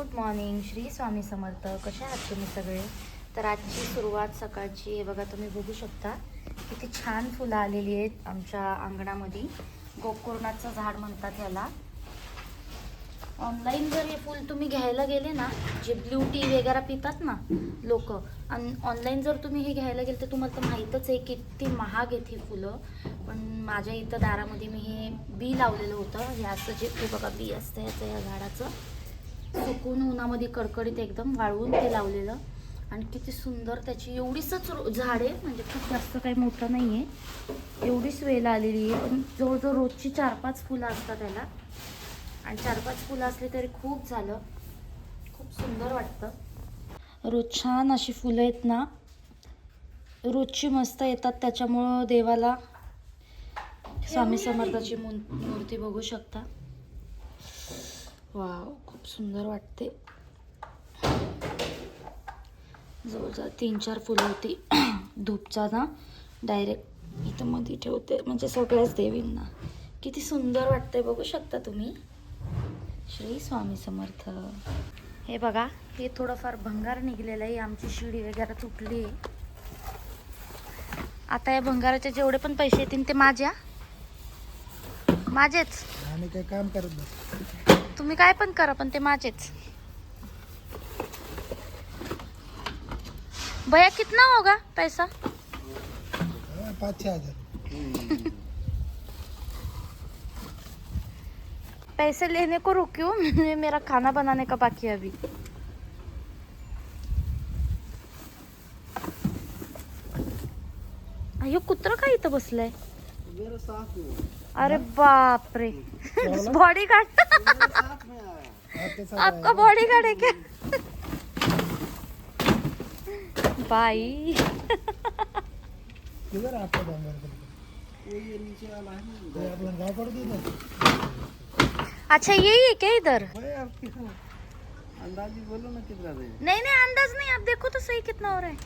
Good morning Shri Swami Samarth. कसे आहात तुम्ही सगळे? तर आजची सुरुवात सकाळची हे बघा तुम्ही बघू शकता. किती छान फुलं आलेली आहेत आमच्या अंगणामध्ये. गोकुर्णाचं झाड म्हणतात ह्याला. ऑनलाईन जर हे फुल तुम्ही घ्यायला गेले ना जे ब्ल्यू टी वगैरे पितात ना लोक आणि ऑनलाईन जर तुम्ही हे घ्यायला गेले तर तुम्हाला तर माहीतच आहे किती महाग आहेत ही फुलं. पण माझ्या इथं दारामध्ये मी हे बी लावलेलं होतं. हे असं जे बघा बी असतं याचं या झाडाचं. सुकून उन्हामध्ये कडकडीत एकदम वाळवून ते लावलेलं. आणि किती सुंदर त्याची एवढीच झाड आहे म्हणजे खूप जास्त काही मोठं नाही आहे एवढीच वेल आलेली आहे. पण जवळजवळ रोजची चार पाच फुलं असतात त्याला. आणि चार पाच फुलं असली तरी खूप झालं. खूप सुंदर वाटतं. रोज छान अशी फुलं आहेत ना. रोजची मस्त येतात. त्याच्यामुळं देवाला स्वामी समर्थाची मूर्ती बघू शकता. वाव खूप सुंदर वाटते. जवळजवळ तीन चार फुलं होती. धूपचा ना डायरेक्ट इथं मध्ये ठेवते. म्हणजे सगळ्याच देवींना. किती सुंदर वाटते बघू शकता तुम्ही. श्री स्वामी समर्थ. हे बघा हे थोडंफार भंगार निघलेलं आहे. आमची शिडी वगैरे तुटली आहे. आता या भंगाराचे जेवढे पण पैसे येतील ते माझ्या. माझेच. आणि काय काम करत तुम्ही काय पण करा पण ते माझेच. भैया कितना होगा पैसा? पाचशे हजार. पैसे लेने को रुकी हूँ मेरा खाना बनाने का बाकी है अभी। अयो कुत्र का इथं बसलंय अरे बाप रे बॉडी गार्ड आपका बॉडी गार्ड है क्या? बाई किधर आपका अच्छा यही है क्या इधर? अंदाजी बोलो ना कितना नहीं नहीं अंदाज नहीं आप देखो तो सही कितना हो रहा है।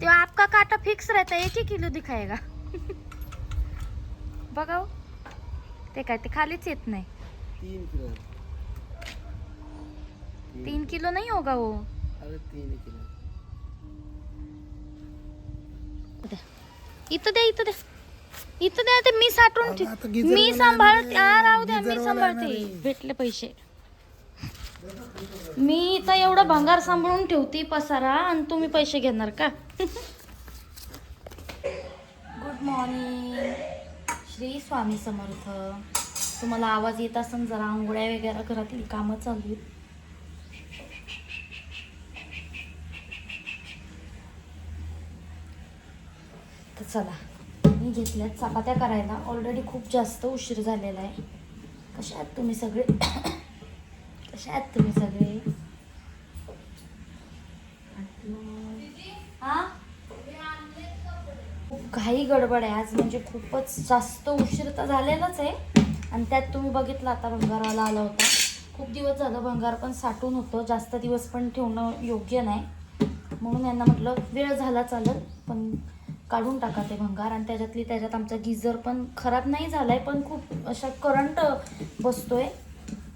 तो आपका कांटा फिक्स रहता है एक ही किलो दिखाएगा। बघा हो. ते काय ते खालीच येत नाही. तीन किलो. तीन किलो नहीं होगा वो अरे तीन किलो. इथं द्या इथं द्या इथं द्या ते मी साठवून मी सांभाळते. हा राहू द्या मी सांभाळते. भेटले पैसे. मी इथं एवढं भंगार सांभाळून ठेवते पसारा आणि तुम्ही पैसे घेणार का? Good morning Shri Swami Samarth. तुम्हाला आवाज येत असेल जरा आंघोळ्या वगैरे घरातील कामं चालू आहेत. तर चला मी घेतल्यात चपात्या करायला. ऑलरेडी खूप जास्त उशीर झालेला आहे. कशा आहात तुम्ही सगळे? कशा आहात तुम्ही सगळे? हा? खूप घाई गडबड आहे आज म्हणजे खूपच जास्त उशीर तर झालेलाच आहे. आणि त्यात तुम्ही बघितलं आता भंगारवाला आला होता. खूप दिवस झालं भंगार पण साठून होतं जास्त दिवस पण ठेवणं योग्य नाही. म्हणून यांना म्हटलं वेळ झाला चालत पण काढून टाका ते भंगार. आणि त्याच्यातली त्याच्यात आमचा गिझर पण खराब नाही झालाय पण खूप अशा करंट बसतोय.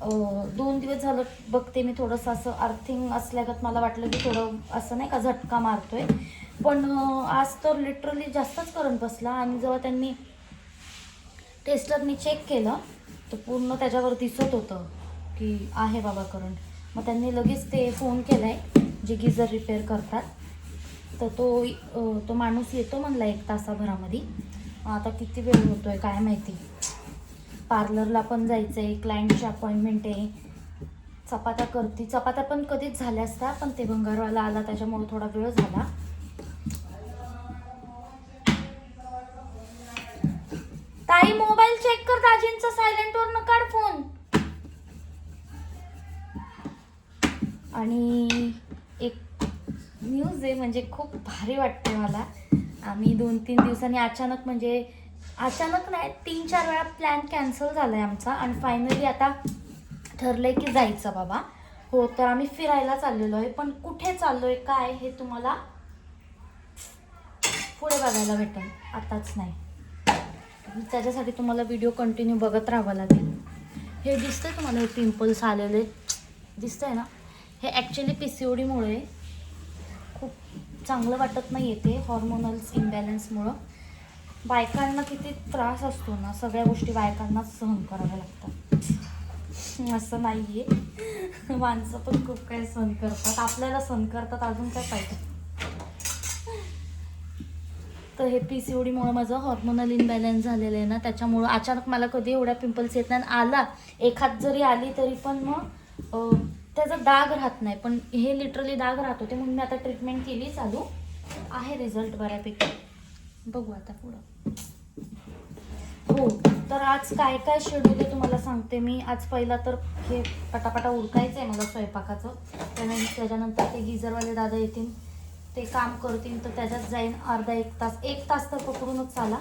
दोन दिवस झालं बघते मी थोडंसं असं अर्थिंग असल्यागत मला वाटलं की थोडं असं नाही का झटका मारतोय. पण आज तर लिटरली जास्तच करंट बसला आणि जेव्हा त्यांनी टेस्टरनी चेक केलं तर पूर्ण त्याच्यावर दिसत होतं की आहे बाबा करंट मग त्यांनी लगेच ते फोन केला आहे जे गिझर रिपेअर करतात. तर तो तो माणूस येतो म्हणला एक तासाभरामध्ये. आता किती वेळ होतो आहे काय माहिती. पार्लरला पण जायचं आहे क्लायंटची अपॉइंटमेंट आहे. चपात्या करते चपात्या पण कधीच झाल्या असत्या पण ते भंगारवाला आला त्याच्यामुळे थोडा वेळ झाला. ताई मोबाईल चेक कर दाजींचा सायलेंट वर न काढ फोन आणि एक न्यूज आहे म्हणजे खूप भारी वाटते मला. आम्ही दोन तीन दिवसांनी अचानक म्हणजे अचानक नाही तीन चार वेळा प्लॅन कॅन्सल झाला आहे आमचा आणि फायनली आता ठरलंय की जायचं बाबा. हो तर आम्ही फिरायला चाललेलो आहे. पण कुठे चाललोय काय हे तुम्हाला पुढे बघायला भेटेल. आताच नाही. त्याच्यासाठी तुम्हाला व्हिडिओ कंटिन्यू बघत राहावा लागेल. हे दिसतंय तुम्हाला हे पिंपल्स आलेले. दिसतंय ना? हे ॲक्च्युली पी सी ओ डीमुळे खूप चांगलं वाटत नाही आहे ते हॉर्मोनल्स इम्बॅलन्समुळं बायकांना किती त्रास असतो ना सगळ्या गोष्टी बायकांनाच सहन कराव्या लागतात. असं नाही आहे माणसं पण खूप काही सहन करतात. आपल्याला सहन करतात अजून काय पाहिजे तर हे पी सी ओडीमुळं माझं हॉर्मोनल इनबॅलन्स झालेलं आहे ना त्याच्यामुळं अचानक मला कधी एवढ्या पिंपल्स येत नाही. आला एखाद जरी आली तरी पण मग त्याचा डाग राहत नाही. पण हे लिटरली डाग राहत होते म्हणून मी आता ट्रीटमेंट केली चालू. आहे रिझल्ट बऱ्यापैकी. बघू आता पुढं. हो तर आज काय काय शेड्यूल आहे तुम्हाला सांगते मी. आज पहिला तर हे पटापटा उरकायचं आहे मला स्वयंपाकाचं. त्यानंतर त्याच्यानंतर ते गिझरवाले दादा येतील. ते काम करतील. तर त्याच्यात जाईन अर्धा एक तास. एक तास तर पकडूनच चाला.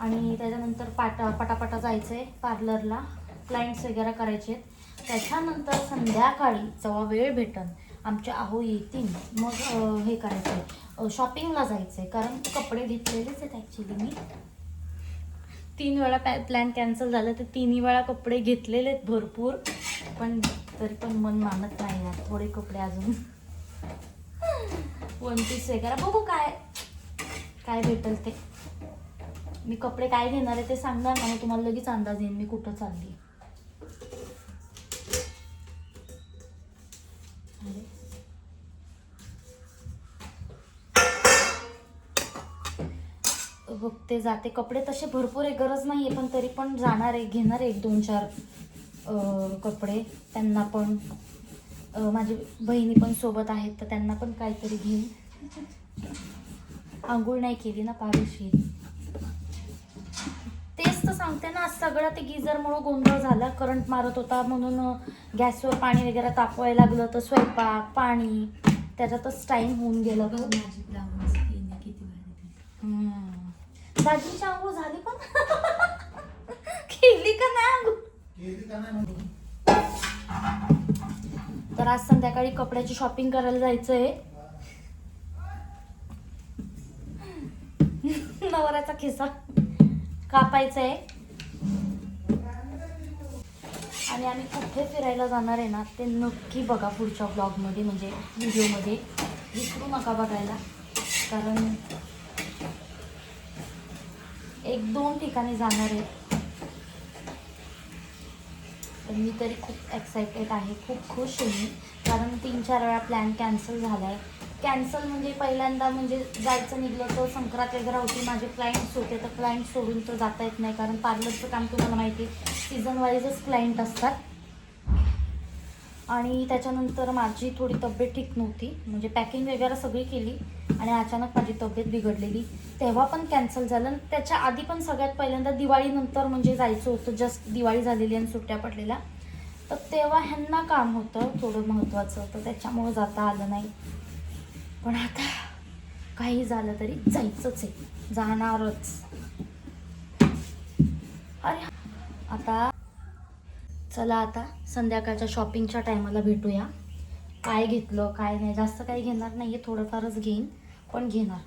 आणि त्याच्यानंतर पाटा पटापटा जायचं आहे पार्लरला. क्लायंट्स वगैरे करायचे आहेत त्याच्यानंतर संध्याकाळी जेव्हा वेळ भेटन आमच्या आहो येतील. मग हे करायचं आहे शॉपिंगला जायचं आहे कारण कपडे घेतलेलेच आहेत ॲक्च्युली मी. तीन वेळा पॅ प्लॅन कॅन्सल झालं तर तिन्ही वेळा कपडे घेतलेले आहेत भरपूर. पण तरी पण मन मानत नाही यार थोडे कपडे अजून. वन पीस वगैरे. बघू काय काय भेटेल ते. मी कपडे काय घेणार आहे ते सांगणार ना मग तुम्हाला लगेच अंदाज येईल मी कुठं चालली बघते जाते. कपडे तसे भरपूर आहे गरज नाही आहे पण तरी पण जाणार आहे घेणार आहे एक दोन चार कपडे. त्यांना पण माझी बहिणी पण सोबत आहेत तर त्यांना पण काहीतरी घेईन. आंघोळ नाही केली ना पारुशी तेच तर सांगते ना आज सगळं ते गिझरमुळं गोंधळ झाला. करंट मारत होता म्हणून गॅसवर पाणी वगैरे तापवायला लागलं तर स्वयंपाक पाणी त्याच्यातच टाईम होऊन गेला. किती. दाजींची आंघोळ झाली पण. केली का नाही आंघोळ तर आज संध्याकाळी कपड्याची शॉपिंग करायला जायचंय. नवऱ्याचा खिसा कापायचा आहे आणि आम्ही कुठे फिरायला जाणार आहे ना ते नक्की बघा पुढच्या ब्लॉगमध्ये म्हणजे व्हिडिओमध्ये विसरू नका बघायला. कारण एक दोन ठिकाणी जाणार आहे. तर मी तरी खूप एक्सायटेड आहे खूप खुश आहे मी. कारण तीन चार वेळा प्लॅन कॅन्सल झाला आहे कॅन्सल म्हणजे पहिल्यांदा म्हणजे जायचं निघलं तर संक्रांत वगैरे होती माझे क्लायंट्स होते. तर क्लायंट सोडून तर जाता येत नाही कारण पार्लरचं काम तुम्हाला माहिती आहे सीझन वाईजच क्लायंट असतात. आणि त्याच्यानंतर माझी थोडी तब्येत ठीक नव्हती. म्हणजे पॅकिंग वगैरे सगळी केली आणि अचानक माझी तब्येत बिघडलेली. तेव्हा पण कॅन्सल झालं आणि त्याच्या आधी पण सगळ्यात पहिल्यांदा दिवाळीनंतर म्हणजे जायचं होतं. जस्ट दिवाळी झालेली आणि सुट्ट्या पडलेल्या. तर तेव्हा ह्यांना काम होतं थोडं महत्त्वाचं तर त्याच्यामुळं जाता आलं नाही. पण आता काही झालं तरी जायचंच आहे. जाणारच. अरे आता चला आता संध्याकाळच्या शॉपिंगच्या टायमाला भेटूया. काय घेतलं काय नाही जास्त काही घेणार नाही आहे थोडंफारच घेईन पण घेणार.